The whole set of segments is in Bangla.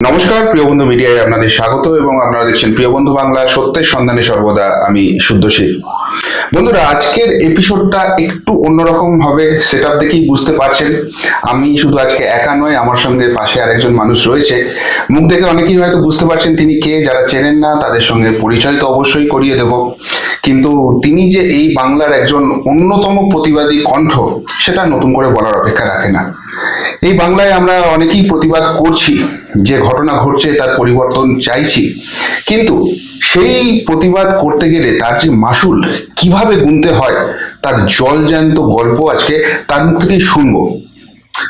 নমস্কার, প্রিয় বন্ধু মিডিয়ায় আপনাদের স্বাগত এবং আপনারা দেখছেন প্রিয় বন্ধু বাংলা, সত্যের সন্ধানে সর্বদা আমি শুদ্ধশীল বন্ধুরা, আজকের এপিসোডটা একটু অন্যরকম হবে সেট আপ দেখেই বুঝতে পারছেন। আমি শুধু আজকে একা নয়, আমার সঙ্গে পাশে আরেকজন মানুষ রয়েছে। মুখ দেখে অনেকেই হয়তো বুঝতে পারছেন তিনি কে, যারা চেনেন না, তাদের সঙ্গে পরিচয় তো অবশ্যই করিয়ে দেব। কিন্তু তিনি যে এই বাংলার একজন অন্যতম প্রতিবাদী কণ্ঠ, সেটা নতুন করে বলার অপেক্ষা রাখে না। এই বাংলায় আমরা অনেকেই প্রতিবাদ করছি, যে ঘটনা ঘটছে, তার পরিবর্তন চাইছি। কিন্তু সেই প্রতিবাদ করতে গেলে তার যে মাসুল, কীভাবে গুনতে হয়, তার জলজ্যান্ত গল্প আজকে তার মুখ থেকেই শুনব।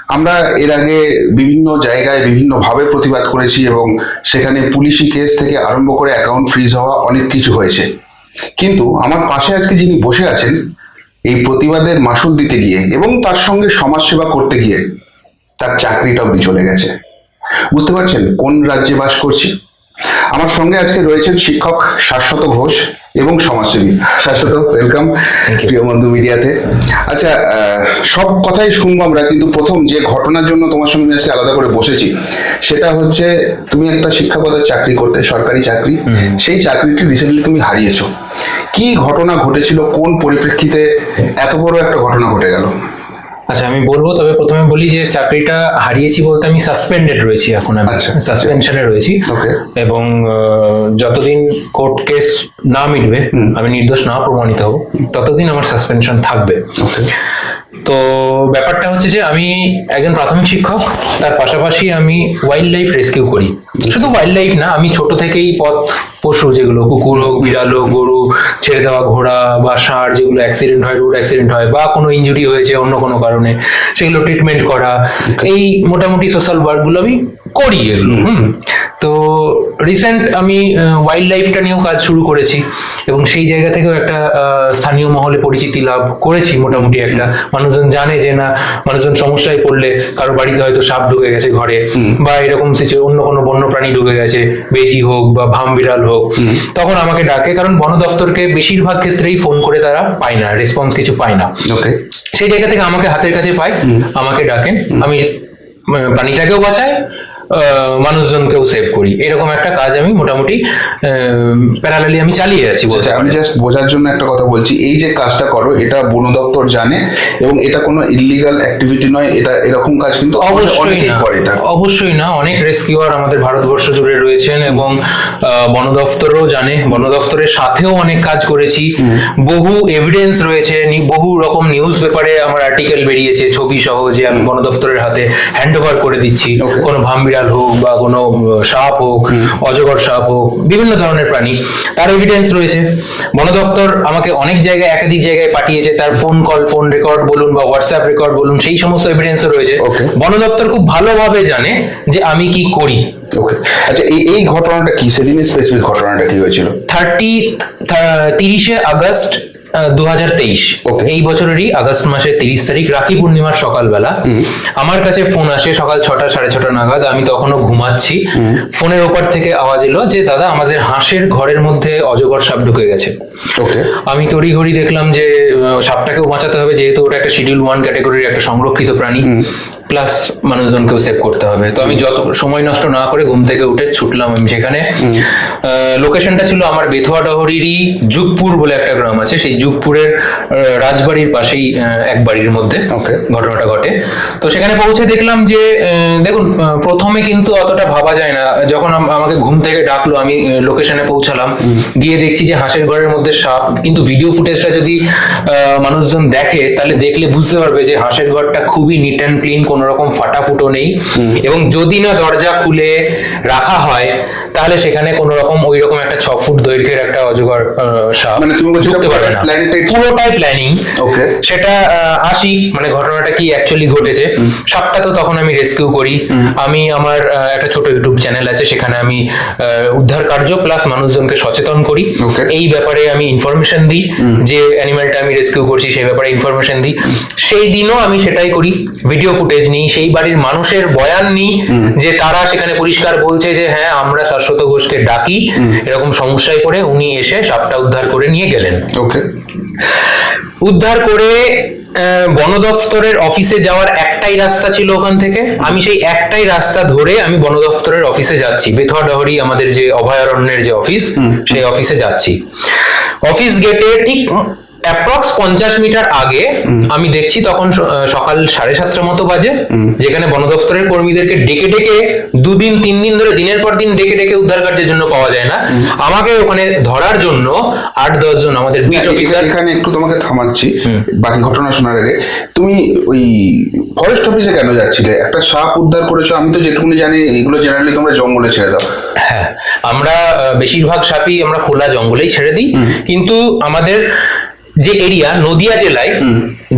আমরা এর আগে বিভিন্ন জায়গায় বিভিন্নভাবে প্রতিবাদ করেছি এবং সেখানে পুলিশি কেস থেকে আরম্ভ করে অ্যাকাউন্ট ফ্রিজ হওয়া অনেক কিছু হয়েছে। কিন্তু আমার পাশে আজকে যিনি বসে আছেন, এই প্রতিবাদের মাসুল দিতে গিয়ে এবং তার সঙ্গে সমাজসেবা করতে গিয়ে তার চাকরিটা অব্দি চলে গেছে। বুঝতে পারছেন কোন রাজ্যে বাস করছি? আমার সঙ্গে আজকে রয়েছেন শিক্ষক শাশ্বত ঘোষ এবং সমাজসেবী। শাশ্বত ওয়েলকাম প্রিয় বন্ধু মিডিয়াতে। আচ্ছা সব কথাই শুনব আমরা কিন্তু প্রথম যে ঘটনার জন্য তোমার সঙ্গে আজকে আলাদা করে বসেছি সেটা হচ্ছে তুমি একটা শিক্ষকতার চাকরি করতে সরকারি চাকরি সেই চাকরিটি রিসেন্টলি তুমি হারিয়েছো। কি ঘটনা ঘটেছিল? কোন পরিপ্রেক্ষিতে এত বড় একটা ঘটনা ঘটে গেল? আচ্ছা আমি বলব তবে প্রথমে বলি যে চাকরিটা হারিয়েছি বলতে আমি সাসপেন্ডেড রয়েছি এখন আমি। আচ্ছা। সাসপেনশনে রয়েছি। এবং যতদিন কোর্ট কেস না মিটবে আমি নির্দোষ না প্রমাণিত হব ততদিন আমার সাসপেনশন থাকবে। ওকে তো ব্যাপারটা হচ্ছে যে আমি একজন প্রাথমিক শিক্ষক তার পাশাপাশি আমি ওয়াইল্ড লাইফ রেস্কিউ করি। শুধু ওয়াইল্ড লাইফ না আমি ছোট থেকেই পথ পশু যেগুলো কুকুর হোক বিড়াল হোক গরু ছেড়ে দেওয়া ঘোড়া বা ষাঁড় যেগুলো অ্যাক্সিডেন্ট হয় রোড অ্যাক্সিডেন্ট হয় বা কোনো ইঞ্জুরি হয়েছে অন্য কোনো কারণে সেগুলো ট্রিটমেন্ট করা। এই মোটামুটি সোশ্যাল ওয়ার্কগুলো আমি করি এগুলো হুম। তো রিসেন্ট আমি ওয়াইল্ড লাইফটা নিয়েও কাজ শুরু করেছি এবং সেই জায়গা থেকেও একটা স্থানীয় মহলে পরিচিতি লাভ করেছি মোটামুটি একটা। মানুষজন জানে যে না মানুষজন সমস্যায় পড়লে কারও বাড়িতে হয়তো সাপ ঢুকে গেছে ঘরে বা এরকম অন্য কোনো বন্য প্রাণী ঢুকে গেছে বেজি হোক বা ভাম বিড়াল হোক। তখন আমাকে ডাকে কারণ বন দপ্তরকে বেশিরভাগ ক্ষেত্রেই ফোন করে তারা পায় না রেসপন্স কিছু পায় না। ওকে সেই জায়গা থেকে আমাকে হাতের কাছে পায় আমাকে ডাকেন আমি প্রাণীটাকেও বাঁচাই মানুষজনকেও সেভ করি। এরকম একটা কাজ আমি মোটামুটি প্যারালালি আমি চালিয়ে যাচ্ছি বলতে আচ্ছা আমি জাস্ট বোঝার জন্য একটা কথা বলছি। এই যে কাজটা করো এটা বন দপ্তর জানে এবং এটা কোনো ইলিগাল অ্যাক্টিভিটি নয় এটা এরকম কাজ কিন্তু অবশ্যই করে এটা। অবশ্যই না। অনেক রেস্কিউয়ার আমাদের ভারতবর্ষ জুড়ে রয়েছেন এবং বন দপ্তরও জানে। বন দপ্তরের সাথেও অনেক কাজ করেছি। বহু এভিডেন্স রয়েছে বহু রকম নিউজ পেপারে আমার আর্টিকেল বেরিয়েছে ছবি সহ যে আমি বন দপ্তরের হাতে হ্যান্ড ওভার করে দিচ্ছি. কোনো ভামবিড়াল হোক বা কোনো সাপ হোক অজগর সাপ হোক বিভিন্ন ধরনের প্রাণী তার এভিডেন্স রয়েছে। বন দপ্তর আমাকে অনেক জায়গায় একাধিক জায়গায় পাঠিয়েছে। তার ফোন কল ফোন রেকর্ড বলুন বা হোয়াটসঅ্যাপ রেকর্ড বলুন সেই সমস্ত এভিডেন্সও রয়েছে. বন দপ্তর খুব ভালোভাবে জানে যে আমি কি করি। ওকে আচ্ছা এই এই ঘটনাটা কি? সেদিনের স্পেসিফিক ঘটনাটা কি হয়েছিল? থার্টি তিরিশে আগস্ট দু. এই বছরেরই আগস্ট মাসের তিরিশ তারিখ রাখি পূর্ণিমার সকালবেলা। আমার কাছে ফোন আসে সকাল ছটা সাড়ে ছটা নাগাদ আমি তখনও ঘুমাচ্ছি। ফোনের ওপর থেকে আওয়াজ এলো যে দাদা আমাদের হাঁসের ঘরের মধ্যে অজগর সাপ ঢুকে গেছে। ওকে আমি তড়িঘড়ি দেখলাম যে সাপটাকেও বাঁচাতে হবে যেহেতু ওটা একটা শিডিউল ওয়ান ক্যাটাগরির একটা সংরক্ষিত প্রাণী। প্লাস মানুষজনকেও সেভ করতে হবে। তো আমি যত সময় নষ্ট না করে ঘুম থেকে উঠে ছুটলাম আমি সেখানে। লোকেশনটা ছিল আমার বেথুয়া ডহরিরই যুগপুর বলে একটা গ্রাম আছে। সেই যুগপুরের রাজবাড়ির পাশেই এক বাড়ির মধ্যে ঘটনাটা ঘটে। তো সেখানে পৌঁছে দেখলাম যে দেখুন প্রথমে কিন্তু অতটা ভাবা যায় না। যখন আমাকে ঘুম থেকে ডাকলো আমি লোকেশনে পৌঁছালাম। গিয়ে দেখছি যে হাঁসের ঘরের মধ্যে সাপ। কিন্তু ভিডিও ফুটেজটা যদি আহ, মানুষজন দেখে তাহলে দেখলে বুঝতে পারবে যে হাঁসের ঘরটা খুবই নিট অ্যান্ড ক্লিন কোনো রকম ফাটা ফুটো নেই। এবং যদি না দরজা খুলে রাখা হয় তাহলে সেখানে কোনো রকম ওই রকম একটা ছ ফুট দৈর্ঘ্যের একটা অজগর সাপ মানে ঢুকতে পারবে না। পুরোটাই প্ল্যানিং সেটা আসি মানে ঘটনাটা কি অ্যাকচুয়ালি ঘটেছে। সাপটা তো তখন আমি রেস্কিউ করি। আমি আমার একটা ছোট ইউটিউব চ্যানেল আছে সেখানে আমি উদ্ধার কার্য প্লাস মানুষজনকে সচেতন করি. এই ব্যাপারে আমি ইনফরমেশন দিই যে অ্যানিমালটা আমি রেস্কিউ করছি সেই ব্যাপারে ইনফরমেশন দিই। সেই দিনও আমি সেটাই করি। ভিডিও ফুটেজ নিই সেই বাড়ির মানুষের বয়ান নিই যে তারা সেখানে পরিষ্কার বলছে যে হ্যাঁ আমরা শাশ্বত ঘোষকে ডাকি। এরকম সমস্যায় পড়ে উনি এসে সাপটা উদ্ধার করে নিয়ে গেলেন। ওকে। উদ্ধার করে বন দপ্তরের অফিসে যাওয়ার একটাই রাস্তা ছিল ওখান থেকে। আমি সেই একটাই রাস্তা ধরে আমি বন দপ্তরের অফিসে যাচ্ছি। বেথুয়া ডহরি আমাদের যে অভয়ারণ্যের যে অফিস সেই অফিসে যাচ্ছি। অফিস গেটে ঠিক অ্যাপ্রক্স পঞ্চাশ মিটার আগে আমি দেখছি তখন সকাল সাড়ে সাতটার মতো বাজে যেখানে বন দপ্তরের কর্মীদেরকে ডেকে ডেকে দুদিন তিন দিন ধরে দিনের পর দিন ডেকে ডেকে উদ্ধার কার্যের জন্য পাওয়া যায় না। আমাকে ওখানে ধরার জন্য আট দশ জন আমাদের বিট অফিসার এখানে- এখানে একটু তোমাকে থামাচ্ছি বাকি ঘটনা শোনার আগে। তুমি ওই ফরেস্ট অফিসে কেন যাচ্ছিলে? একটা সাপ উদ্ধার করেছ আমি তো যেটুকুনি জানি এগুলো জেনারেলি তোমরা জঙ্গলে ছেড়ে দাও। হ্যাঁ আমরা বেশিরভাগ সাপই আমরা খোলা জঙ্গলেই ছেড়ে দিই। কিন্তু আমাদের যে এরিয়া নদিয়া জেলায়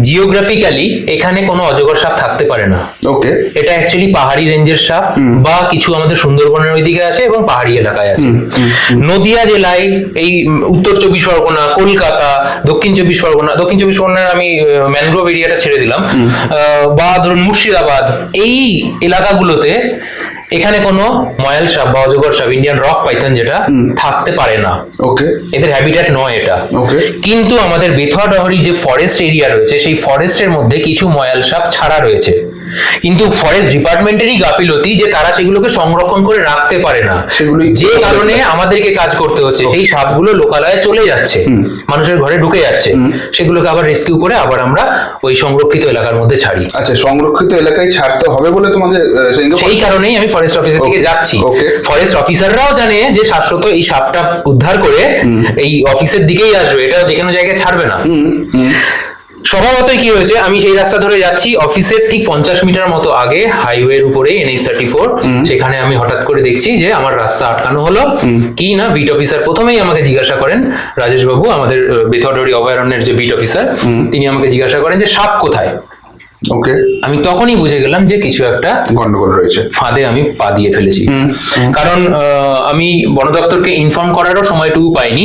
জিওগ্রাফিক্যালি এখানে কোনো অজগর সাপ থাকতে পারে না। ওকে এটা অ্যাকচুয়ালি পাহাড়ি রেঞ্জের সাপ বা কিছু আমাদের সুন্দরবনের ওইদিকে আছে এবং পাহাড়ি এলাকায় আছে। নদিয়া জেলায় এই উত্তর চব্বিশ পরগনা কলকাতা দক্ষিণ চব্বিশ পরগনা দক্ষিণ চব্বিশ পরগনার আমি ম্যানগ্রোভ এরিয়াটা ছেড়ে দিলাম। আহ, বা ধরুন মুর্শিদাবাদ এই এলাকাগুলোতে এখানে কোনো ময়াল সাপ বা অজগর সাপ ইন্ডিয়ান রক পাইথন যেটা থাকতে পারে না। ওকে। এদের হ্যাবিটেট নয় এটা। ওকে। কিন্তু আমাদের বেথুয়া ডহরি যে ফরেস্ট এরিয়া রয়েছে সেই ফরেস্টের মধ্যে কিছু ময়াল সাপ ছাড়া রয়েছে। কিন্তু ফরেস্ট ডিপার্টমেন্টেরই গাফিলতি যে তারা সেগুলোকে সংরক্ষণ করে রাখতে পারে না। সেগুলোই- যে কারণে আমাদেরকে কাজ করতে হচ্ছে সেই সাপগুলো লোকালয়ে চলে যাচ্ছে। মানুষের ঘরে ঢুকে যাচ্ছে। সেগুলোকে আবার রেস্কিউ করে আবার আমরা ওই সংরক্ষিত এলাকার মধ্যে ছাড়ি। আচ্ছা সংরক্ষিত এলাকায় ছাড়তে হবে বলে তোমাদের সেই কারণেই আমি ফরেস্ট অফিসের দিকে যাচ্ছি. ফরেস্ট অফিসাররাও জানে যে শাশ্বত এই সাপটা উদ্ধার করে এই অফিসের দিকেই আসবে। এটা যে কোনো জায়গায় ছাড়বে না। স্বভাবতই কি হয়েছে? আমি সেই রাস্তা ধরে যাচ্ছি অফিসের ঠিক পঞ্চাশ মিটার মতো আগে হাইওয়ের উপরে এনএইচ থার্টি ফোর সেখানে আমি হঠাৎ করে দেখছি যে আমার রাস্তা আটকানো হলো। কি না বিট অফিসার প্রথমেই আমাকে জিজ্ঞাসা করেন রাজেশ বাবু আমাদের বেথরডরি অভয়ারণ্যের যে বিট অফিসার তিনি আমাকে জিজ্ঞাসা করেন যে সাপ কোথায়? ওকে আমি তখনই বুঝে গেলাম যে কিছু একটা গন্ডগোল রয়েছে। ফাঁদে আমি পা দিয়ে ফেলেছি। কারণ আমি বন দপ্তরকে ইনফর্ম করারও সময়টুকু পাইনি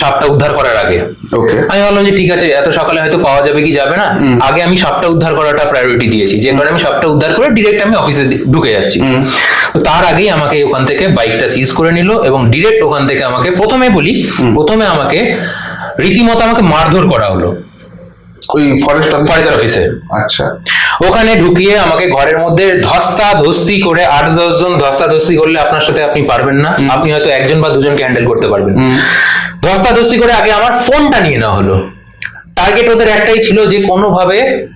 সাপটা উদ্ধার করার আগে। ওকে আমি ভাবলাম যে ঠিক আছে এত সকালে হয়তো পাওয়া যাবে কি যাবে না। আগে আমি সাপটা উদ্ধার করাটা প্রায়োরিটি দিয়েছি। যে কারণে আমি সাপটা উদ্ধার করে ডিরেক্ট আমি অফিসে ঢুকে যাচ্ছি। তো তার আগেই আমাকে ওখান থেকে বাইকটা সিজ করে নিল এবং ডিরেক্ট ওখান থেকে আমাকে প্রথমে বলি প্রথমে আমাকে রীতিমতো আমাকে মারধর করা হলো। ওই ফরেস্ট ফরেস্ট অফিসে আচ্ছা। ওখানে ঢুকিয়ে আমাকে ঘরের মধ্যে ধস্তা ধস্তি করে আট দশ জন ধস্তা ধস্তি করলে আপনার সাথে আপনি পারবেন না। আপনি হয়তো একজন বা দুজনকে হ্যান্ডেল করতে পারবেন। ধস্তা ধস্তি করে আগে আমার ফোনটা নিয়ে নেওয়া হলো। টার্গেট ওদের একটাই ছিল যে কোনোভাবে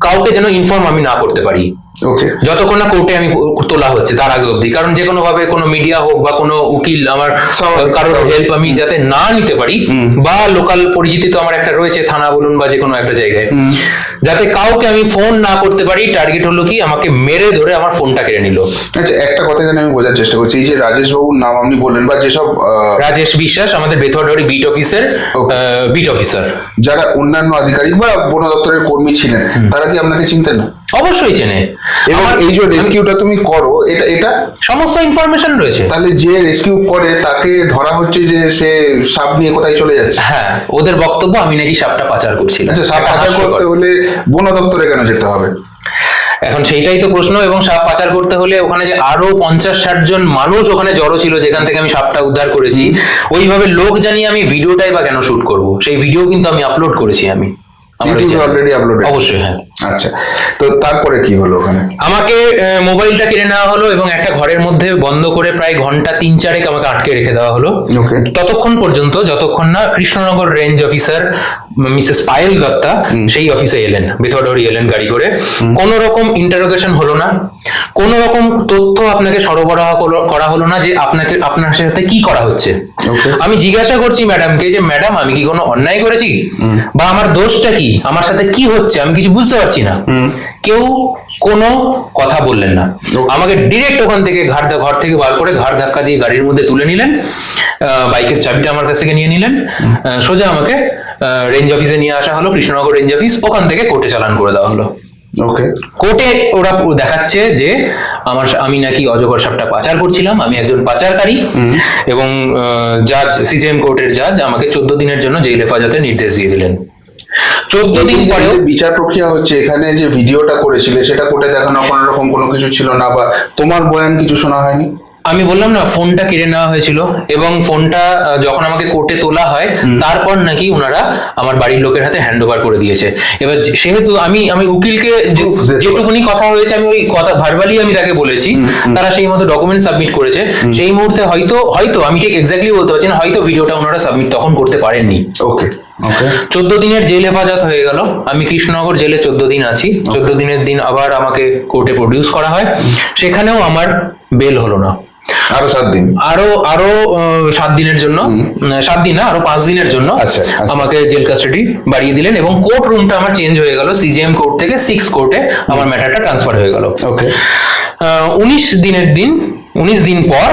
কাউকে যেন ইনফর্ম আমি না করতে পারি। যতক্ষণ না কোর্টে আমি তোলা হচ্ছে তার আগে অবধি। কারণ যে কোনো ভাবে কোনো মিডিয়া হোক বা কোনো উকিল আমার কারোর হেল্প আমি যাতে না নিতে পারি বা লোকাল পরিচিতি তো আমার একটা রয়েছে থানা বলুন বা যে কোনো একটা জায়গায়। যাতে কাউকে আমি ফোন না করতে পারি টার্গেট হলো কি আমাকে মেরে ধরে আমার ফোনটা কেড়ে নিল। আচ্ছা একটা কথা এখানে আমি বোঝার চেষ্টা করছি এই যে রাজেশ বাবুর নাম আপনি বললেন বা যেসব রাজেশ বিশ্বাস আমাদের Bethuadahari beat officer. Beat officer যারা অন্যান্য আধিকারিক বা বন দপ্তরের কর্মী ছিলেন তারা কি আপনাকে চিনতেন না? অবশ্যই চেনে। এবং এই যে রেস্কিউটা তুমি করো এটা এটা? সমস্ত ইনফরমেশন রয়েছে। তাহলে যে রেস্কিউ করে তাকে ধরা হচ্ছে যে সে সাপ নিয়ে কোথায় চলে যাচ্ছে? হ্যাঁ ওদের বক্তব্য আমি নাকি সাপটা পাচার করছিলাম। আচ্ছা সাপ পাচার করতে হলে বন দপ্তরে কেন যেতে হবে? এখন সেইটাই তো প্রশ্ন এবং সাপ পাচার করতে হলে ওখানে যে আরও পঞ্চাশ ষাট জন মানুষ ওখানে জড়ো ছিল যেখান থেকে আমি সাপটা উদ্ধার করেছি ওইভাবে লোক জানিয়ে আমি ভিডিওটাই বা কেন শুট করব? সেই ভিডিও কিন্তু আমি আপলোড করেছি আমি। অলরেডি আপলোড অবশ্যই হ্যাঁ। আচ্ছা। তো তারপরে কি হলো ওখানে? আমাকে মোবাইলটা কিনে নেওয়া হলো এবং একটা ঘরের মধ্যে বন্ধ করে প্রায় ঘণ্টা তিন চারেক আমাকে আটকে রেখে দেওয়া হলো। ততক্ষণ পর্যন্ত যতক্ষণ না Krishnanagar range officer Mrs Payel Dutta সেই অফিসে এলেন বেথরডরি এলেন গাড়ি করে। কোন রকম ইন্টারোগেশন হলো না। কোন রকম তথ্য আপনাকে সরবরাহ করা হলো না যে আপনাকে আপনার সাথে কি করা হচ্ছে। আমি জিজ্ঞাসা করছি ম্যাডামকে যে ম্যাডাম আমি কি কোনো অন্যায় করেছি? বা আমার দোষটা কি? আমার সাথে কি হচ্ছে? আমি কিছু বুঝতে পারছি না। কেউ কোনো কথা বললেন না। আমাকে ডিরেক্ট ওখান থেকে ঘাট ঘর থেকে বার করে ঘাড় ধাক্কা দিয়ে গাড়ির মধ্যে তুলে নিলেন বাইকের চাবিটা আমার কাছ থেকে নিয়ে নিলেন সোজা আমাকে রেঞ্জ অফিসে নিয়ে আসা হলো কৃষ্ণনগর রেঞ্জ অফিস ওখান থেকে কোর্টে চালান করে দেওয়া হলো। ওকে কোর্টে ওরা দেখাচ্ছে যে আমার আমি নাকি অজগর সাপটা পাচার করছিলাম আমি একজন পাচারকারী এবং জাজ সিজিএম কোর্টের জাজ আমাকে চোদ্দ দিনের জন্য জেল হেফাজতে নির্দেশ দিয়ে দিলেন। চোদ্দ দিন পরেও বিচার প্রক্রিয়া হচ্ছে এখানে যে ভিডিওটা করেছিলে সেটা কোর্টে দেখানো কোনো রকম কোনো কিছু ছিল না বা তোমার বয়ান কিছু শোনা হয়নি? আমি বললাম না ফোনটা কেড়ে নেওয়া হয়েছিল এবং ফোনটা যখন আমাকে কোর্টে তোলা হয় তারপর নাকি ওনারা আমার বাড়ির লোকের হাতে হ্যান্ড ওভার করে দিয়েছে। এবার সেহেতু আমি আমি উকিলকে যেটুকুনি কথা হয়েছে আমি ওই কথা ভার্বালি আমি তাকে বলেছি তারা সেই মতো ডকুমেন্ট সাবমিট করেছে। সেই মুহূর্তে হয়তো হয়তো আমি ঠিক এক্স্যাক্টলি বলতে পারছি না হয়তো ভিডিওটা ওনারা সাবমিট তখন করতে পারেননি। ওকে চোদ্দ দিনের জেল হেফাজত হয়ে গেল। আমি কৃষ্ণনগর জেলে চোদ্দ দিন আছি। চোদ্দ দিনের দিন আবার আমাকে কোর্টে প্রডিউস করা হয়। সেখানেও আমার বেল হলো না। আরও সাত দিন? আরও আরও সাত দিনের জন্য। সাত দিন না আরও পাঁচ দিনের জন্য আচ্ছা, আচ্ছা। আমাকে জেল কাস্টাডি বাড়িয়ে দিলেন এবং কোর্ট রুমটা আমার চেঞ্জ হয়ে গেল। সিজিএম কোর্ট থেকে সিক্স কোর্টে আমার ম্যাটারটা ট্রান্সফার হয়ে গেল। ওকে উনিশ দিনের দিন উনিশ দিন পর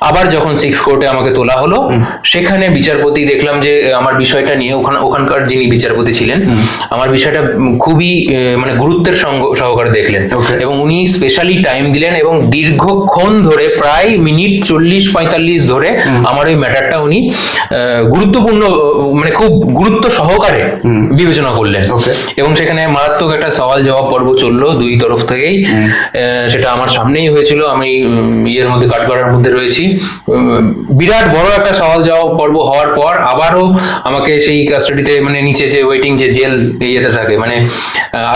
আবার যখন সিক্স কোর্টে আমাকে তোলা হলো সেখানে বিচারপতি দেখলাম যে আমার বিষয়টা নিয়ে ওখানে ওখানকার যিনি বিচারপতি ছিলেন আমার বিষয়টা খুবই মানে গুরুত্বের সহকারে দেখলেন। এবং উনি স্পেশালি টাইম দিলেন এবং দীর্ঘক্ষণ ধরে প্রায় মিনিট চল্লিশ পঁয়তাল্লিশ ধরে আমার ওই ম্যাটারটা উনি আহ, গুরুত্বপূর্ণ মানে খুব গুরুত্ব সহকারে বিবেচনা করলেন. এবং সেখানে মারাত্মক একটা সওয়াল জবাব পর্ব চলল দুই তরফ থেকেই। সেটা আমার সামনেই হয়েছিল। আমি ইয়ের মধ্যে কাঠগড়ার মধ্যে রয়েছি। বিরাট বড় একটা সওয়াল জবাব পর্ব হওয়ার পর আবারও আমাকে সেই কাস্টাডিতে মানে নিচে যে ওয়েটিং যে জেল ইয়েতে থাকে মানে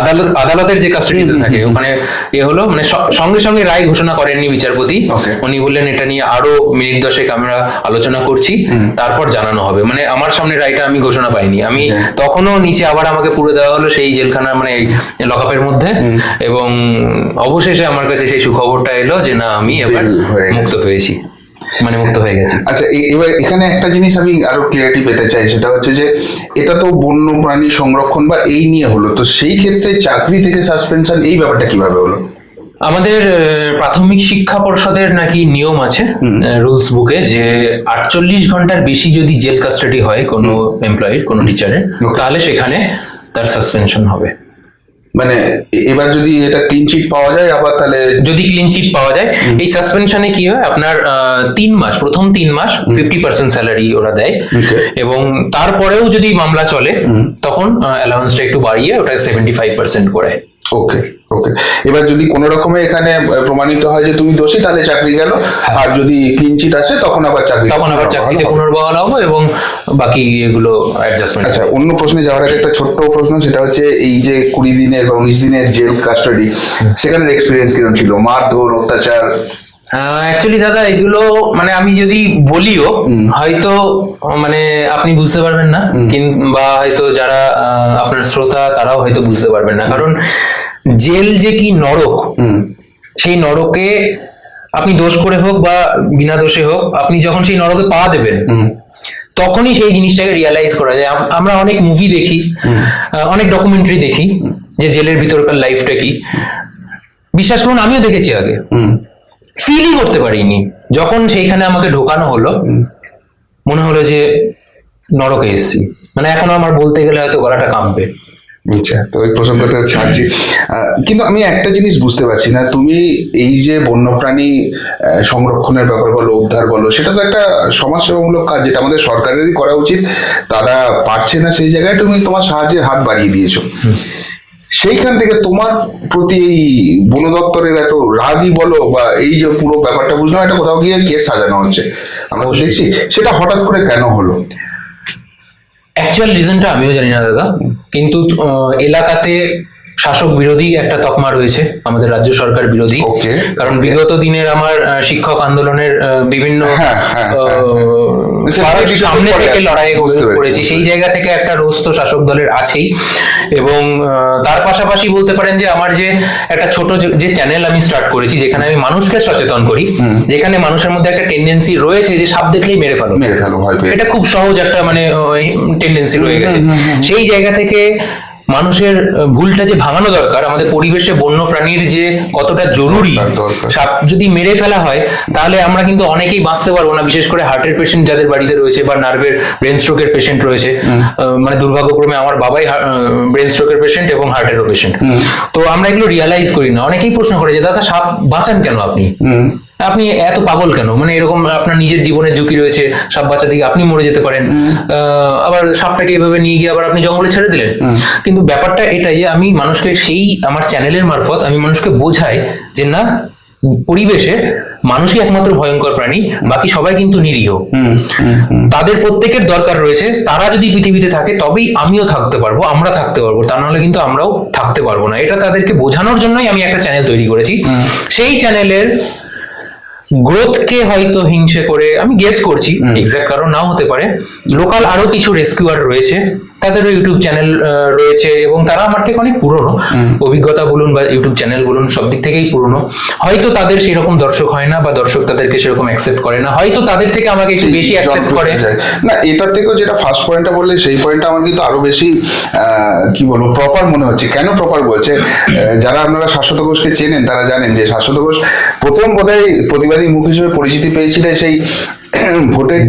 আদালত আদালতের যে কাস্টাডিতে থাকে ওখানে এ হলো মানে সঙ্গে সঙ্গে রায় ঘোষণা করেননি বিচারপতি। উনি বললেন এটা নিয়ে আরও মিনিট দশেক আমরা আলোচনা করছি তারপর জানানো হবে। মানে আমার সামনে রায়টা আমি ঘোষণা পাইনি। আমি তখনও নিচে আবার আমাকে পুরো দেওয়া হলো সেই জেলখানা মানে লকআপের মধ্যে। এবং অবশেষে আমার কাছে সেই সুখবরটা এলো যে না আমি এবার। মুক্ত পেয়েছি মানে মুক্ত হয়ে গেছে। আচ্ছা এবার এখানে একটা জিনিস আমি আরও ক্লিয়ারিটি পেতে চাই সেটা হচ্ছে যে এটা তো বন্য প্রাণী সংরক্ষণ বা এই নিয়ে হলো। তো সেই ক্ষেত্রে চাকরি থেকে সাসপেনশন এই ব্যাপারটা কীভাবে হলো? আমাদের প্রাথমিক শিক্ষা পর্ষদের নাকি নিয়ম আছে রুলস বুকে যে আটচল্লিশ ঘণ্টার বেশি যদি জেল কাস্টাডি হয় কোনো এমপ্লয়ির কোনো টিচারের. তাহলে সেখানে তার সাসপেনশন হবে। মানে এবার যদি এটা ক্লিন চিট পাওয়া যায় আবার তাহলে যদি ক্লিন চিট পাওয়া যায় এই সাসপেনশনে কি হয়? আপনার তিন মাস প্রথম তিন মাস ফিফটি পার্সেন্ট স্যালারি ওরা দেয়। এবং তারপরেও যদি মামলা চলে তখন অ্যালাউন্সটা একটু বাড়িয়ে ওটা সেভেন্টি ফাইভ পার্সেন্ট করে। ওকে ওকে এবার যদি কোনো রকমে এখানে প্রমাণিত হয় যে তুমি দোষী তাহলে চাকরি গেল। আর যদি ক্লিন চিট আছে তখন আবার চাকরি তখন আবার চাকরিতে পুনর্বহাল হব এবং বাকি এগুলো অ্যাডজাস্টমেন্ট আচ্ছা অন্য প্রশ্নে যাওয়ার আগে একটা ছোট্ট প্রশ্ন সেটা হচ্ছে এই যে কুড়ি দিনের বা উনিশ দিনের জেল কাস্টাডি সেখানের এক্সপিরিয়েন্স কীরকম ছিল? মারধর অত্যাচার? অ্যাকচুয়ালি দাদা এগুলো মানে আমি যদি বলিও হয়তো মানে আপনি বুঝতে পারবেন না কিংবা হয়তো যারা আপনার শ্রোতা তারাও হয়তো বুঝতে পারবেন না। কারণ জেল যে কি নরক সেই নরকে আপনি দোষ করে হোক বা বিনা দোষে হোক আপনি যখন সেই নরকে পা দেবেন তখনই সেই জিনিসটাকে রিয়ালাইজ করা যায়। আমরা অনেক মুভি দেখি অনেক ডকুমেন্টারি দেখি যে জেলের ভিতরকার লাইফটা কি। বিশ্বাস করুন আমিও দেখেছি আগে। ফিলই করতে পারিনি। যখন সেইখানে আমাকে ঢোকানো হলো মনে হলো যে নরকে এসেছি। মানে এখন আমার বলতে গেলে হয়তো গলাটা কাঁপবে। আচ্ছা তো এই প্রসঙ্গটা ছাড়ছি। কিন্তু আমি একটা জিনিস বুঝতে পারছি না তুমি এই যে বন্যপ্রাণী সংরক্ষণের ব্যাপার বলো উদ্ধার বলো সেটা তো একটা সমাজসেবামূলক কাজ যেটা আমাদের সরকারেরই করা উচিত। তারা পারছে না সেই জায়গায় তুমি তোমার সাহায্যের হাত বাড়িয়ে দিয়েছ। সেইখান থেকে তোমার প্রতি এই বন দপ্তরের এত রাগই বলো বা এই যে পুরো ব্যাপারটা বুঝলাম এটা কোথাও গিয়ে কেস সাজানো হচ্ছে। আমরা দেখছি সেটা হঠাৎ করে কেন হলো? অ্যাকচুয়াল রিজনটা আমিও জানি না দাদা। কিন্তু আহ, এলাকাতে শাসক বিরোধী একটা তকমা রয়েছে আমাদের রাজ্য সরকার বিরোধী। কারণ বিগত দিনের আমার শিক্ষক আন্দোলনের বিভিন্ন হ্যাঁ, হ্যাঁ, হ্যাঁ। সামনে থেকে লড়াই করেছি সেই জায়গা থেকে একটা রোজ তো শাসক দলের আছেই। এবং তার পাশাপাশি বলতে পারেন যে আমার যে একটা ছোট যে- যে চ্যানেল আমি স্টার্ট করেছি যেখানে আমি মানুষকে সচেতন করি যেখানে মানুষের মধ্যে একটা টেন্ডেন্সি রয়েছে যে সাপ দেখলেই মেরে ফেলো। মেরে ফেলো এটা খুব সহজ একটা মানে টেন্ডেন্সি রয়ে গেছে। সেই জায়গা থেকে মানুষের ভুলটা যে ভাঙানো দরকার আমাদের পরিবেশে বন্য প্রাণীর যে কতটা জরুরি। সাপ যদি মেরে ফেলা হয় তাহলে আমরা কিন্তু অনেকেই বাঁচতে পারব না বিশেষ করে হার্টের পেশেন্ট যাদের বাড়িতে রয়েছে বা নার্ভের ব্রেন স্ট্রোকের পেশেন্ট রয়েছে মানে দুর্ভাগ্যক্রমে আমার বাবাই ব্রেন স্ট্রোকের পেশেন্ট এবং হার্টেরও পেশেন্ট তো আমরা এগুলো রিয়ালাইজ করি না। অনেকেই প্রশ্ন করে যে দাদা সাপ বাঁচান কেন আপনি? আপনি এত পাগল কেন? মানে এরকম আপনার নিজের জীবনের ঝুঁকি রয়েছে সাপ বাচ্চা দিকে আপনি মরে যেতে পারেন। আবার সাপটাকে এইভাবে নিয়ে গিয়ে আবার আপনি জঙ্গলে ছেড়ে দিলেন। কিন্তু ব্যাপারটা এটাই যে আমি মানুষকে সেই আমার চ্যানেলের মারফত আমি মানুষকে বোঝাই যে না পরিবেশে মানুষই একমাত্র ভয়ঙ্কর প্রাণী বাকি সবাই কিন্তু নিরীহ। তাদের প্রত্যেকের দরকার রয়েছে তারা যদি পৃথিবীতে থাকে তবেই আমিও থাকতে পারব আমরা থাকতে পারব তা নাহলে কিন্তু আমরাও থাকতে পারব না। এটা তাদেরকে বোঝানোর জন্যই আমি একটা চ্যানেল তৈরি করেছি। সেই চ্যানেলের গ্রোথকে হয়তো হিংসে করে আমি গেস করছি এক্সাক্ট কারণ নাও হতে পারে। লোকাল আরও কিছু রেস্কিউয়ার রয়েছে। তাদেরও ইউটিউব চ্যানেল রয়েছে এবং তারা আমার থেকে অনেক পুরনো। অভিজ্ঞতা বলুন বা ইউটিউব চ্যানেল বলুন সব দিক থেকেই পুরনো। হয়তো তাদের সেরকম দর্শক হয় না বা দর্শক তাদেরকে সেরকম অ্যাকসেপ্ট করে না। হয়তো তাদের থেকে আমাকে একটু বেশি অ্যাকসেপ্ট করে। না এটার থেকেও যেটা ফার্স্ট পয়েন্টটা বললে সেই পয়েন্টটা আমার কিন্তু আরও বেশি আহ, কি বলব প্রপার মনে হচ্ছে। কেন প্রপার বলছে? যারা আপনারা শাশ্বত ঘোষকে চেনেন তারা জানেন যে শাশ্বত ঘোষ প্রথম বোধহয় প্রতিবাদী মুখ হিসেবে পরিচিতি পেয়েছিলেন সেই ভোটের।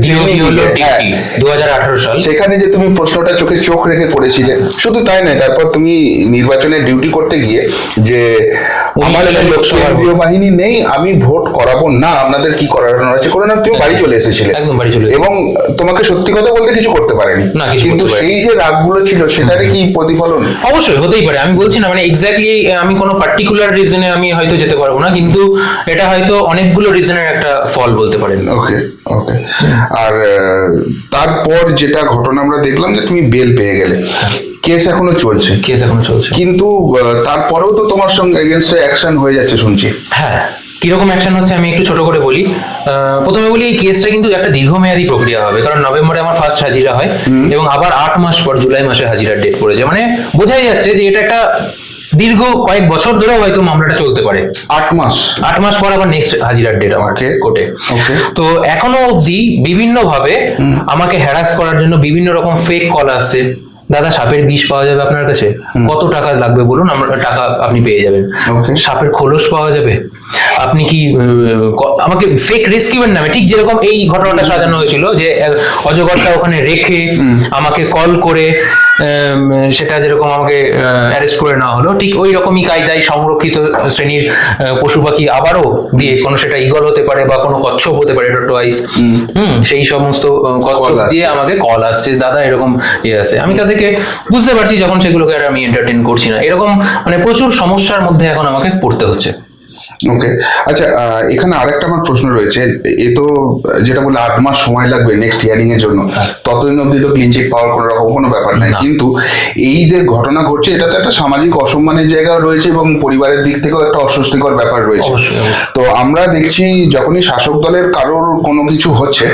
হ্যাঁ। সাল। সেখানে যে তুমি প্রশ্নটা চোখে চোখ রেখে করেছিলে শুধু তাই নয় তারপর তুমি নির্বাচনে ডিউটি করতে গিয়ে যে আমার কেন্দ্রীয় বাহিনী নেই আমি ভোট করাবো না আপনাদের কি আছে? করে না তুমি বাড়ি চলে এসেছিলে এবং তোমাকে সত্যি কথা বলতে কিছু করতে পারেনি। কিন্তু। সেই যে রাগগুলো ছিল সেটারে কি প্রতিফলন? অবশ্যই হতেই পারে। আমি বলছি না মানে এক্স্যাক্টলি আমি কোনো পার্টিকুলার রিজনে আমি হয়তো যেতে পারব না কিন্তু এটা হয়তো অনেকগুলো রিজনের একটা ফল বলতে পারেন। ওকে ওকে আর তারপর যেটা ঘটনা আমরা দেখলাম যে তুমি বেল পেয়ে গেলে। কেস এখনও চলছে। কেস এখনও চলছে। কিন্তু তারপরেও তো তোমার সঙ্গে এগেনস্টে অ্যাকশন হয়ে যাচ্ছে শুনছি। হ্যাঁ কীরকম অ্যাকশন হচ্ছে আমি একটু ছোট করে বলি। আহ, প্রথমে বলি এই কেসটা কিন্তু একটা দীর্ঘমেয়াদী প্রক্রিয়া হবে। কারণ নভেম্বরে আমার ফার্স্ট হাজিরা হয় এবং আবার আট মাস পর জুলাই মাসে হাজিরার ডেট পড়েছে। মানে বোঝাই যাচ্ছে যে এটা একটা দীর্ঘ কয়েক বছর ধরেও হয়তো মামলাটা চলতে পারে। আট মাস। আট মাস পর আবার নেক্সট হাজিরার ডেট আমার কোর্টে তো এখনও অবধি বিভিন্ন ভাবে আমাকে হ্যারাস করার জন্য বিভিন্ন রকম ফেক কল আসছে। দাদা সাপের বিষ পাওয়া যাবে আপনার কাছে? কত টাকা লাগবে বলুন? আমরা টাকা আপনি পেয়ে যাবেন. সাপের খোলস পাওয়া যাবে। আপনি কি আমাকে ফেক রেস্কিউয়ের নামে ঠিক যেরকম এই ঘটনাটা সাজানো হয়েছিল যে অজগরটা ওখানে রেখে আমাকে কল করে সেটা যেরকম আমাকে অ্যারেস্ট করে নেওয়া হলো ঠিক ওই রকমই কায়দায় সংরক্ষিত শ্রেণির পশু পাখি আবারও দিয়ে কোনো সেটা ইগল হতে পারে বা কোনো কচ্ছপ হতে পারে টোয়াইস হুম। সেই সমস্ত কচ্ছপ দিয়ে আমাকে কল আসছে। দাদা এরকম ইয়ে আছে। আমি তাদেরকে বুঝতে পারছি যখন সেগুলোকে আর আমি এন্টারটেন করছি না। এরকম মানে প্রচুর সমস্যার মধ্যে এখন আমাকে পড়তে হচ্ছে। ওকে আচ্ছা এখানে আরেকটা আমার প্রশ্ন রয়েছে। এ তো যেটা বলে আট মাস সময় লাগবে নেক্সট হিয়ারিং এর জন্য। ততদিন অবধি তো ক্লিন চিট পাওয়ার কোনো রকম কোনো ব্যাপার নাই। কিন্তু এই যে ঘটনা ঘটছে এটা তো একটা সামাজিক অসম্মানের জায়গাও রয়েছে এবং পরিবারের দিক থেকেও একটা অস্বস্তিকর ব্যাপার রয়েছে। তো আমরা দেখছি যখনই শাসক দলের কারোর কোনো কিছু হচ্ছে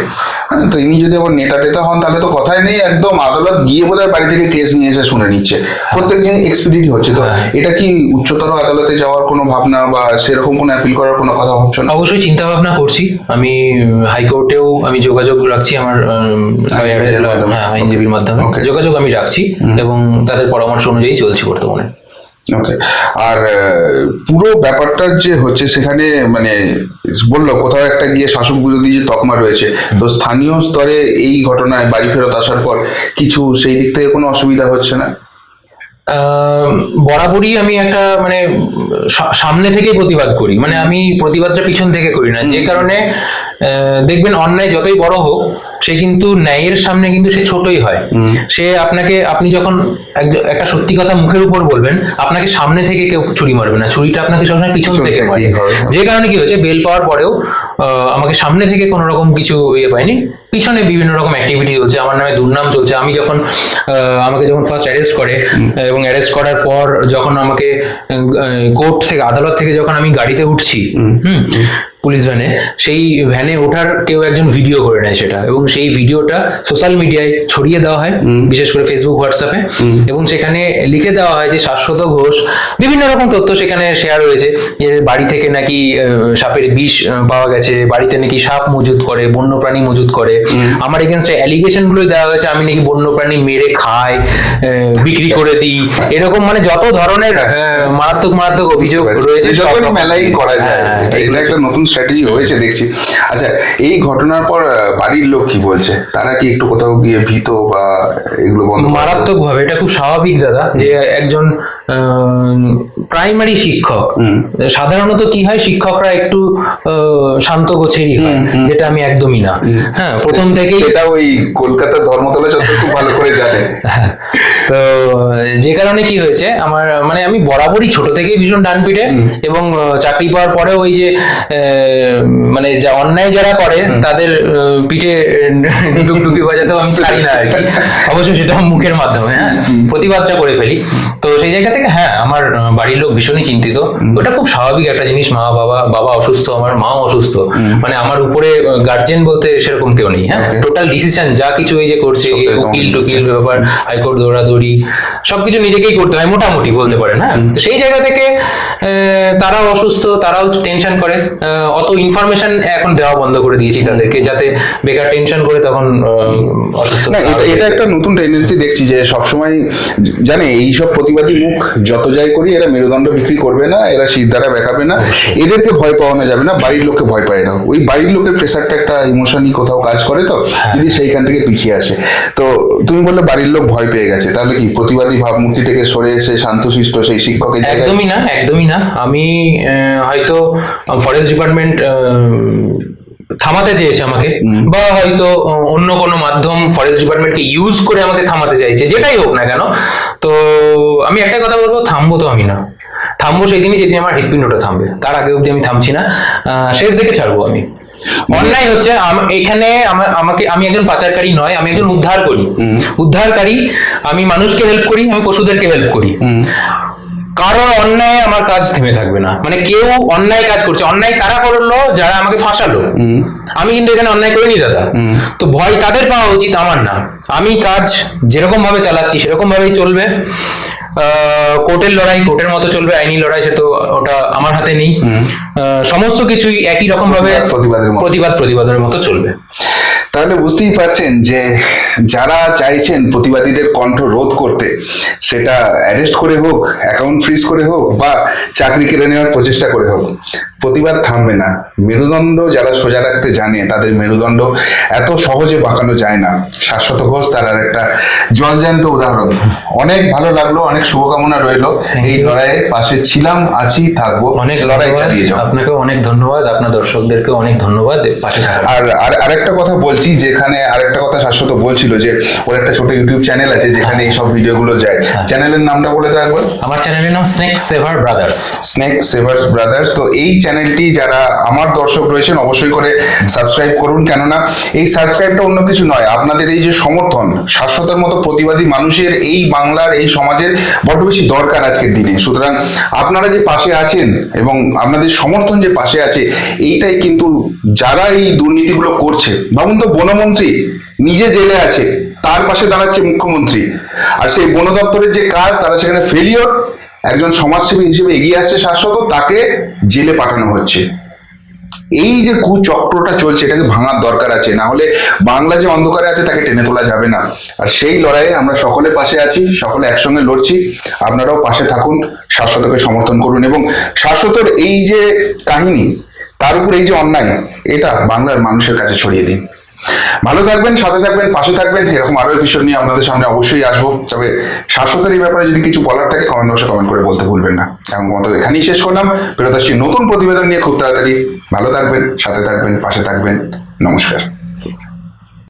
হ্যাঁ, তো ইনি যদি আবার নেতা টেতা হন তাহলে তো কথাই নেই। একদম আদালত গিয়ে বোধহয় বাড়ি থেকে কেস নিয়ে এসে শুনে নিচ্ছে। প্রত্যেকদিন এক্সপিডিট হচ্ছে। তো হ্যাঁ। এটা কি উচ্চতর আদালতে যাওয়ার কোনো ভাবনা বা সেরকম কোনো অ্যাপিল করার কোনো কথা ভাবছ না? অবশ্যই চিন্তা ভাবনা করছি। আমি হাইকোর্টেও আমি যোগাযোগ রাখছি আমার মাধ্যমে। হ্যাঁ আইনজীবীর মাধ্যমে। যোগাযোগ আমি রাখছি এবং তাদের পরামর্শ অনুযায়ী চলছি বর্তমানে। ওকে আর পুরো ব্যাপারটা যে হচ্ছে সেখানে মানে বলল কোথাও একটা গিয়ে শাসক বিরোধী যে তকমা রয়েছে তো স্থানীয় স্তরে এই ঘটনায় বাড়ি ফেরত আসার পর কিছু সেই দিক থেকে কোনো অসুবিধা হচ্ছে না? বরাবরই আমি একটা মানে সামনে থেকে প্রতিবাদ করি। মানে আমি প্রতিবাদটা পিছন থেকে করি না। যে কারণে আহ, দেখবেন অন্যায় যতই বড় হোক সে কিন্তু ন্যায়ের সামনে কিন্তু সে ছোটই হয়। সে আপনাকে আপনি যখন একটা সত্যি কথা মুখের উপর বলবেন আপনাকে সামনে থেকে কেউ ছুরি মারবে না। ছুরিটা আপনাকে সবসময় পিছন থেকে মারে যে কারণে কি হয়েছে বেল পাওয়ার পরেও আমাকে সামনে থেকে কোনো রকম কিছু ইয়ে পাইনি পিছনে বিভিন্ন রকম অ্যাক্টিভিটি চলছে আমার নামে দুর্নাম চলছে। আমি যখন আহ, আমাকে যখন ফার্স্ট অ্যারেস্ট করে এবং অ্যারেস্ট করার পর যখন আমাকে কোর্ট থেকে আদালত থেকে যখন আমি গাড়িতে উঠছি হুম। পুলিশ ভ্যানে সেই ভ্যানে ওঠার কেউ একজন ভিডিও করে নেয় সেটা এবং সেই ভিডিওটা সোশ্যাল মিডিয়ায় ছড়িয়ে দেওয়া হয় বিশেষ করে ফেসবুক হোয়াটসঅ্যাপে এবং সেখানে লিখে দেওয়া হয় যে শাশ্বত ঘোষ বিভিন্ন রকম তথ্য সেখানে শেয়ার হয়েছে যে বাড়ি থেকে নাকি সাপের বিষ পাওয়া গেছে বাড়িতে নাকি সাপ মজুত করে বন্যপ্রাণী মজুত করে। আমার এগেনস্টে অ্যালিগেশন গুলোই দেওয়া হয়েছে আমি নাকি বন্যপ্রাণী মেরে খাই বিক্রি করে দিই এরকম মানে যত ধরনের মারাত্মক মারাত্মক অভিযোগ রয়েছে মেলাই করা যায় হ্যাঁ, হ্যাঁ, এটা একটা নতুন স্ট্র্যাটেজি হয়েছে, দেখছি। আচ্ছা এই ঘটনার পর বাড়ির লোক কি বলছে? তারা কি একটু কোথাও গিয়ে ভীত বা এগুলো বন্ধ করে- মারাত্মক ভাবে এটা খুব স্বাভাবিক, দাদা, যে একজন প্রাইমারি শিক্ষক। সাধারণত কি হয়? শিক্ষকরা একটু শান্ত গোছেরই হয় যেটা আমি একদমই না। হ্যাঁ প্রথম থেকেই সেটা ওই কলকাতার ধর্মতলা চত্বর খুব ভালো করে জানে। হ্যাঁ, তো যে কারণে কি হয়েছে আমার মানে আমি বরাবরই ছোট থেকেই ভীষণ ডান পিঠে এবং চাকরি পাওয়ার পরে ওই যে মানে যা অন্যায় যারা করে তাদের পিঠে ডুকডুকি বাজাতেও আমি ছাড়ি না আর কি। অবশ্যই সেটা মুখের মাধ্যমে হ্যাঁ প্রতিবাদটা করে ফেলি। তো সেই জায়গা থেকে হ্যাঁ আমার বাড়ির লোক ভীষণই চিন্তিত। ওটা খুব স্বাভাবিক একটা জিনিস মা বাবা বাবা অসুস্থ আমার মাও অসুস্থ। মানে আমার উপরে গার্জেন বলতে সেরকম কেউ নেই হ্যাঁ? টোটাল ডিসিশন যা কিছু এই যে করছে উকিল টুকিল ব্যাপার হাইকোর্ট দৌড়াদৌড়ি সবকিছু নিজেকেই করতে হয় মোটামুটি বলতে পারেন হ্যাঁ? তো সেই জায়গা থেকে তারাও অসুস্থ তারাও টেনশন করে অত ইনফরমেশন এখন দেওয়া বন্ধ করে দিয়েছি তাদেরকে যাতে বেকার টেনশন করে তখন অসুস্থ এটা-। একটা নতুন টেন্ডেন্সি দেখছি যে সবসময় জানে এইসব প্রতিবাদী মুখ যত যাই করি এরা মেরুদণ্ড বিক্রি করবে না এরা শির দ্বারা বেঁকাবে না। এদেরকে ভয় পাওয়ানো যাবে না বাড়ির লোককে ভয় পায় না। ওই বাড়ির লোকের প্রেশারটা একটা ইমোশনই কোথাও কাজ করে তো যদি সেইখান থেকে পিছিয়ে আসে। তো তুমি বললে বাড়ির লোক ভয় পেয়ে গেছে তাহলে কি প্রতিবাদী ভাবমূর্তি থেকে সরে এসে শান্তশিষ্ট সেই শিক্ষকের একদমই না একদমই না। আমি আহ, হয়তো ফরেস্ট ডিপার্টমেন্ট থামাতে চেয়েছে আমাকে বা হয়তো অন্য কোনো মাধ্যম ফরেস্ট ডিপার্টমেন্টকে ইউজ করে আমাকে থামাতে চাইছে যেটাই হোক না কেন। তো আমি একটা কথা বলব থামবো তো আমি না। থামবো সেই দিনই যেদিন আমার হৃৎপিণ্ডটা থামবে। তার আগে অবধি আমি থামছি না। শেষ দেখে ছাড়বো আমি। অন্যায় হচ্ছে এখানে আমাকে আমি একজন পাচারকারী নয় আমি একজন উদ্ধার করি উদ্ধারকারী আমি মানুষকে হেল্প করি আমি পশুদেরকে হেল্প করি। কারণ অন্যায় আমার কাজ থেমে থাকবে না। মানে কেউ অন্যায় কাজ করছে। অন্যায় তারা করল যারা আমাকে ফাঁসালো। আমি কিন্তু এখানে অন্যায় করিনি দাদা। তো ভয় তাদের পাওয়া উচিত আমার না। আমি কাজ যেরকম ভাবে চালাচ্ছি সেরকম ভাবেই চলবে। আহ, কোর্টের লড়াই কোর্টের মতো চলবে আইনি লড়াই সে তো ওটা আমার হাতে নেই। সমস্ত কিছুই একই রকম ভাবে প্রতিবাদ প্রতিবাদ প্রতিবাদের মতো চলবে। তাহলে বুঝতেই পারছেন যে যারা চাইছেন প্রতিবাদীদের কণ্ঠ রোধ করতে সেটা অ্যারেস্ট করে হোক অ্যাকাউন্ট ফ্রিজ করে হোক বা চাকরি কেড়ে নেওয়ার প্রচেষ্টা করে হোক প্রতিবাদ থামবে না। মেরুদণ্ড যারা সোজা রাখতে জানে তাদের মেরুদণ্ড এত সহজে বাঁকানো যায় না। শাশ্বত ঘোষ তার আর একটা জলজান্ত উদাহরণ। অনেক ভালো লাগল অনেক শুভকামনা রইল। এই. লড়াইয়ে পাশে ছিলাম আছি থাকব। অনেক লড়াই চালিয়ে যাও। আপনাকেও অনেক ধন্যবাদ। আপনার দর্শকদেরকে অনেক ধন্যবাদ। পাশে থাকার আর আর আরেকটা কথা বলছি যেখানে আরেকটা কথা শাশ্বত বলছিল যে ওর একটা ছোট ইউটিউব চ্যানেল আছে যেখানে এই সব ভিডিওগুলো যায়। চ্যানেলের নামটা বলে দাও একবার। আমার চ্যানেলের নাম snake saver brothers snake savers brothers তো এই চ্যানেলটি যারা আমার দর্শক রয়েছেন অবশ্যই করে সাবস্ক্রাইব করুন। কেননা এই সাবস্ক্রাইবটা অন্য কিছু নয় আপনাদের এই যে সমর্থন শাশ্বতের মতো প্রতিবাদী মানুষের এই বাংলার এই সমাজের বড্ড বেশি দরকার আজকের দিনে। সুতরাং আপনারা যে পাশে আছেন এবং আপনাদের সমর্থন যে পাশে আছে এইটাই কিন্তু যারা এই দুর্নীতিগুলো করছে ভাবুন তো বনমন্ত্রী নিজে জেলে আছে, তার পাশে দাঁড়াচ্ছে মুখ্যমন্ত্রী। আর সেই বন দপ্তরের যে কাজ, তারা সেখানে ফেলিওর একজন সমাজসেবী হিসেবে এগিয়ে আসছে শাশ্বত তাকে জেলে পাঠানো হচ্ছে। এই যে কুচক্রটা চলছে, এটাকে ভাঙার দরকার আছে। না হলে বাংলা যে অন্ধকারে আছে, তাকে টেনে তোলা যাবে না। আর সেই লড়াইয়ে আমরা সকলে পাশে আছি, সকলে একসঙ্গে লড়ছি। আপনারাও পাশে থাকুন শাশ্বতকে সমর্থন করুন। এবং শাশ্বতর এই যে কাহিনী, তার উপর এই যে অন্যায়, এটা বাংলার মানুষের কাছে ছড়িয়ে দিন। ভালো থাকবেন, সাথে থাকবেন, পাশে থাকবেন, এরকম আরও এপিসোড নিয়ে আপনাদের সামনে অবশ্যই আসব। তবে শাশ্বতের এই ব্যাপারে যদি কিছু বলার থাকে কমেন্ট বক্সে কমেন্ট করে বলতে ভুলবেন না। এখন মতো এখানেই শেষ করলাম। ফেরত আসছি নতুন প্রতিবেদন নিয়ে খুব তাড়াতাড়ি। ভালো থাকবেন, সাথে থাকবেন, পাশে থাকবেন। নমস্কার।